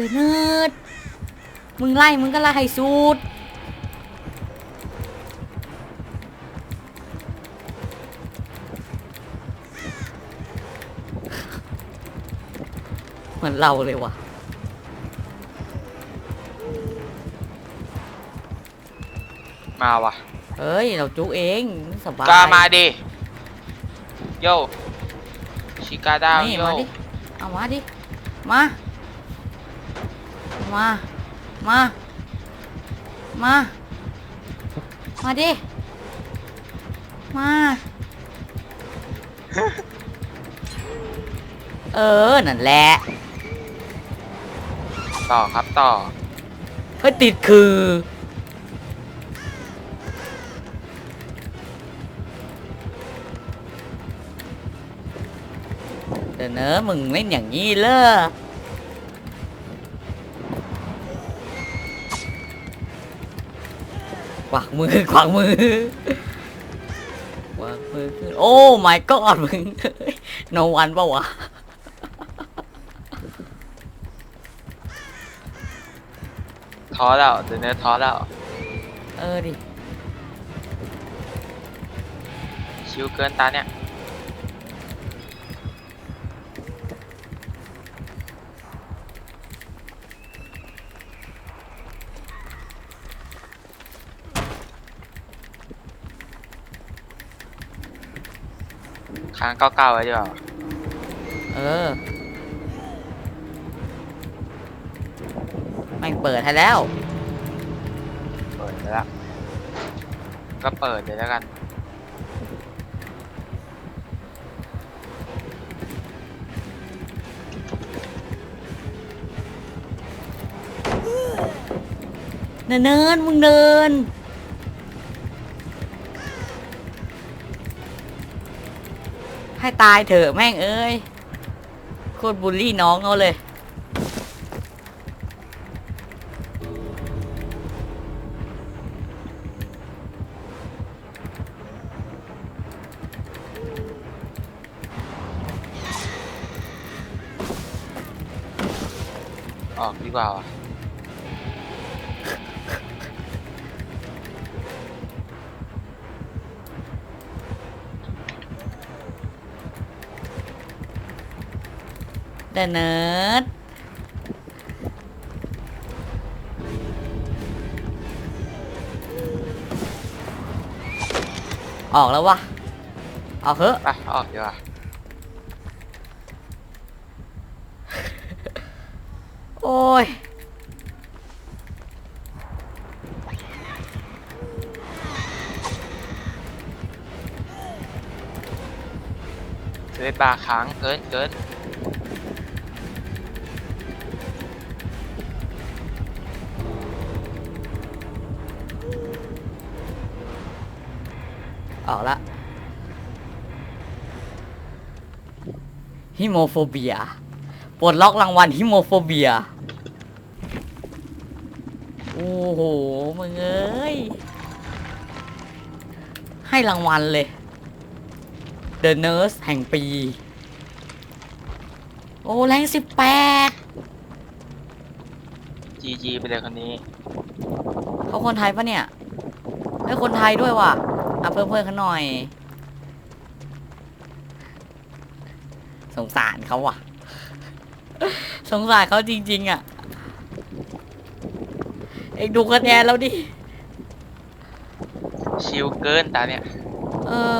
เดินเนิร์ดมึงไล่มึงก็ไล่ให้สุดเหมือนเราเลยว่ะมาว่ะเฮ้ย เราจุกเองสบายก็มาดิโยชิกาดาวนี่โยมาดิ เอามาดิ มา มา มา มา มาดิ มา เออ นั่นแหละ ต่อครับต่อ เฮ้ยติดคือ เดี๋ยวเนอะมึงเล่นอย่างนี้เลย กวักมือกวักมือกวักมือขึ้นโอ้ my god มึงโนวันปะวะท้อแล้วเดี๋ยวเนื้อท้อแล้วเออดิชิวเกินตาเนี่ย ค้างเก้าเก้าไว้ดีกว่าเออไม่งเปิดให้แล้ว เปิดไปแล้ว ก็เปิดเลยแล้วกัน เนินเนินมึงเดิน ให้ตายเถอะแม่งเอ้ยโคตรบูลลี่น้องเขาเลย ออกดีกว่าว่ะ เดินเนิร์ดออกแล้ววะออกเถอะ ไปออกดีกว่าโอ้ย เฮ้ยปลาค้างเกินเกิน ออกละฮิโมโฟเบียปลดล็อกรางวัลฮิโมโฟเบีย โอ้โห มึงเอ้ย ให้รางวัลเลย The Nurse แห่งปี โอ้แรงสิบแปดจีจีไปเลยคนนี้ เขาคนไทยปะเนี่ยเฮ้ยคนไทยด้วยว่ะ อะเพิ่มเพิ่มเขาหน่อย สงสารเขาว่ะ สงสารเขาจริง ๆ อะ เอ็งดูคะแนนแล้วดิ ชิวเกินตาเนี่ย เออ